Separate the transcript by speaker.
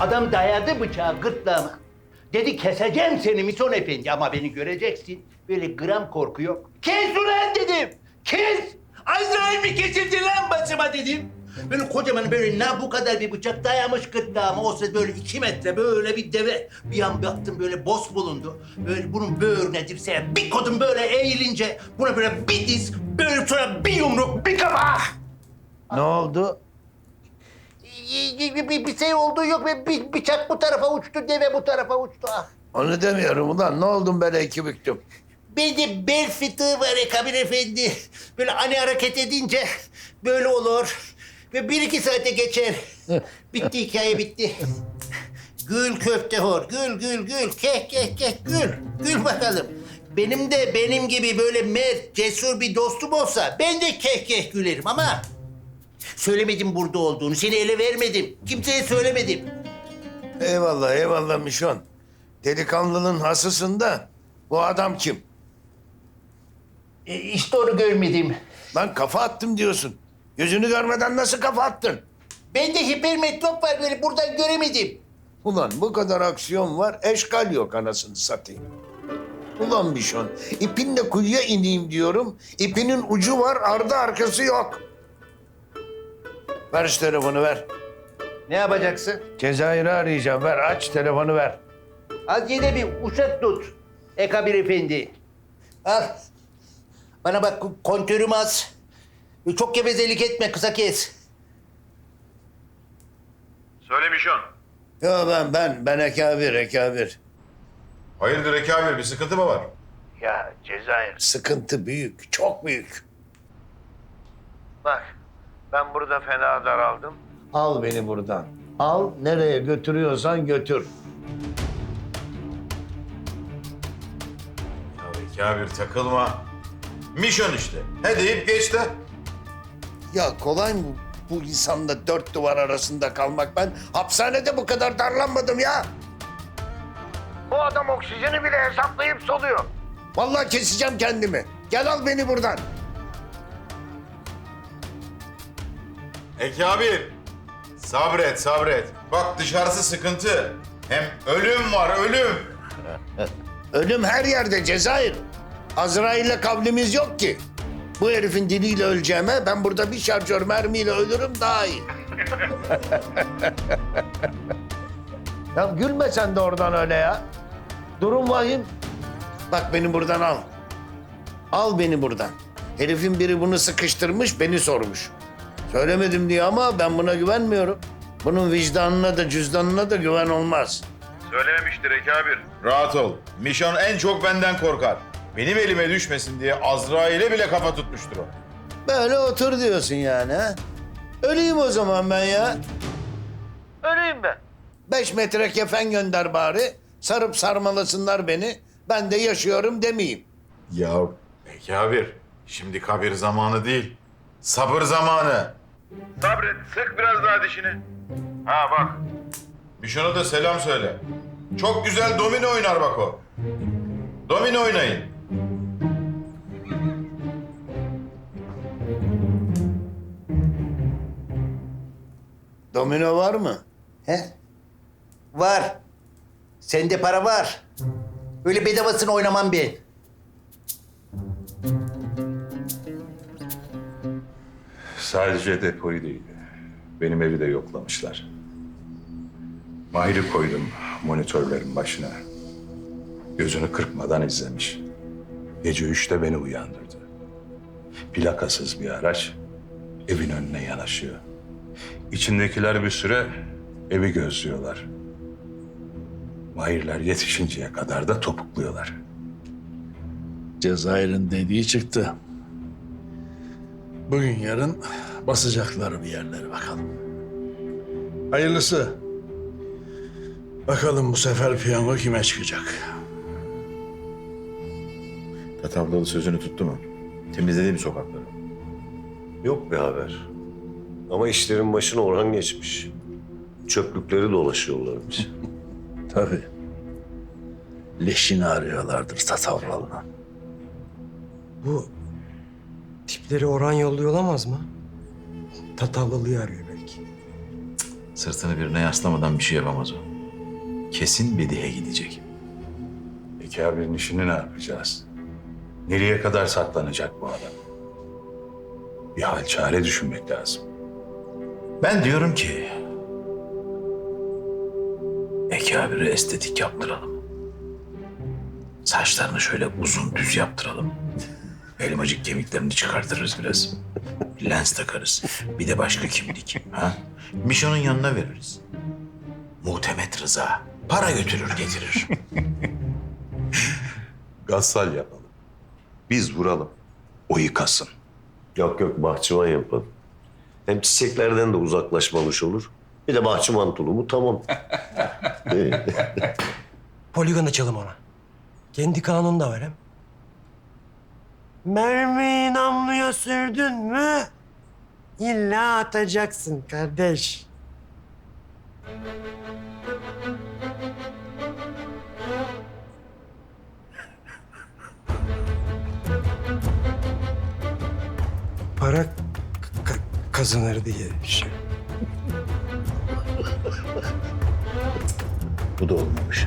Speaker 1: Adam dayadı bıçağı gırtlağıma. Dedi keseceğim seni Mison Efendi ama beni göreceksin. Böyle gram korku yok. Kes ulan dedim. Kes. Azrail mi kesildi lan başıma dedim. Böyle kocaman böyle ne bu kadar bir bıçak dayamış gırtlağıma. Olsa böyle iki metre böyle bir deve. Bir an baktım böyle boz bulundu. Böyle bunun böğrüne dirseğe bir kodum böyle eğilince buna böyle bir diz böyle sonra bir yumruk bir kafa.
Speaker 2: Ne oldu?
Speaker 1: Bir, bir, bir şey olduğu yok ve bir bıçak bu tarafa uçtu, deve bu tarafa uçtu. Ah.
Speaker 2: Onu demiyorum ulan. Ne oldun böyle iki büktüm?
Speaker 1: Bende bel fıtığı var ya Kabir Efendi. Böyle ani hareket edince böyle olur. Ve bir iki saate geçer. bitti hikaye bitti. Gül köfte hor, gül gül gül, keh keh keh gül. Gül bakalım. Benim de benim gibi böyle mert, cesur bir dostum olsa ben de keh keh gülerim ama... Söylemedim burada olduğunu, seni ele vermedim. Kimseye söylemedim.
Speaker 2: Eyvallah eyvallah Mişon. Delikanlının hasısında bu adam kim?
Speaker 1: E, işte onu görmedim.
Speaker 2: Lan kafa attım diyorsun. Yüzünü görmeden nasıl kafa attın?
Speaker 1: Bende hipermetrop var böyle buradan göremedim.
Speaker 2: Ulan bu kadar aksiyon var, eşkal yok anasını satayım. Ulan Mişon, ipinle kuyuya ineyim diyorum. İpinin ucu var, ardı arkası yok. Ver şu telefonu ver.
Speaker 1: Ne yapacaksın?
Speaker 2: Cezayir'i arayacağım. Ver aç telefonu ver.
Speaker 1: Az yine bir uşak tut. Ekabir Efendi. Al. Bana bak kontörüm az. Çok gevezelik etme kısa kes.
Speaker 3: Söyle Mişon.
Speaker 2: Yo ben ben ben Ekabir Ekabir.
Speaker 3: Hayırdır Eki abi bir sıkıntı mı var?
Speaker 2: Ya Cezayir sıkıntı büyük, çok büyük. Bak ben burada fena daraldım. Al beni buradan. Al nereye götürüyorsan götür.
Speaker 3: Ya Eki abi takılma. Mişon işte. He deyip geç de.
Speaker 2: Ya kolay mı bu insanla dört duvar arasında kalmak? Ben hapishanede bu kadar darlanmadım ya. Bu adam oksijeni bile hesaplayıp soluyor. Vallahi keseceğim kendimi. Gel al beni buradan.
Speaker 3: Eki abi. Sabret sabret. Bak dışarısı sıkıntı. Hem ölüm var ölüm.
Speaker 2: Ölüm her yerde Cezayir. Azrail'le kavlimiz yok ki. Bu herifin diliyle öleceğime ben burada bir şarjör mermiyle ölürüm daha iyi. ya gülme sen de oradan öyle ya. Durum vahim. Bak beni buradan al. Al beni buradan. Herifin biri bunu sıkıştırmış, beni sormuş. Söylemedim diye ama ben buna güvenmiyorum. Bunun vicdanına da cüzdanına da güven olmaz.
Speaker 3: Söylememiştir Eki abi. Rahat ol. Mişon en çok benden korkar. Benim elime düşmesin diye Azrail'e bile kafa tutmuştur o.
Speaker 2: Böyle otur diyorsun yani ha? Öleyim o zaman ben ya. Öleyim ben. Beş metre kefen gönder bari. Sarıp sarmalasınlar beni. Ben de yaşıyorum demeyeyim.
Speaker 3: Ya Eki abi. Şimdi kabir zamanı değil. Sabır zamanı. Sabret. Sık biraz daha dişini. Ha bak. Mişon'a da selam söyle. Çok güzel domino oynar bak o. Domino oynayın.
Speaker 2: Domino var mı?
Speaker 1: He? Var. Sende para var. Öyle bedavasını oynamam ben.
Speaker 4: Sadece depoyu değil, benim evi de yoklamışlar. Mahir'i koydum monitörlerin başına. Gözünü kırpmadan izlemiş. Gece üçte beni uyandırdı. Plakasız bir araç evin önüne yanaşıyor. İçindekiler bir süre evi gözlüyorlar. Mahirler yetişinceye kadar da topukluyorlar.
Speaker 5: Cezayir'in dediği çıktı. Bugün yarın basacaklar bir yerlere bakalım. Hayırlısı. Bakalım bu sefer piyango kime çıkacak?
Speaker 3: Tatavlalı sözünü tuttu mu? Temizledi mi sokakları?
Speaker 6: Yok bir haber. Ama işlerin başına Orhan geçmiş. Çöplükleri dolaşıyorlarmış.
Speaker 5: Tabii. Leşini arıyorlardır Tatavralı'nın.
Speaker 7: Bu tipleri Orhan yolluyor olamaz mı? Tatavlalı'yı arıyor belki.
Speaker 8: Sırtını birine yaslamadan bir şey yapamaz o. Kesin Bedihe gidecek.
Speaker 4: Peki abinin işini ne yapacağız? Nereye kadar saklanacak bu adam? Bir hal çare düşünmek lazım.
Speaker 8: Ben diyorum ki... Ekabir'e estetik yaptıralım. Saçlarını şöyle uzun düz yaptıralım. Elmacık kemiklerini çıkartırız biraz. Bir lens takarız. Bir de başka kimlik. Ha? Mişon'un yanına veririz. Muhtemet Rıza. Para götürür getirir.
Speaker 4: Gassal yapalım. Biz vuralım. O yıkasın.
Speaker 6: Yok yok bahçıvan yapalım. Hem çiçeklerden de uzaklaşmamış olur. Bir de bahçıvan tulumu tamam.
Speaker 7: Poligon açalım ona. Kendi kanunu da var hem. Mermiyi namluya sürdün mü? İlla atacaksın kardeş. Para ka- kazanır diye şey.
Speaker 4: Bu da olmamış.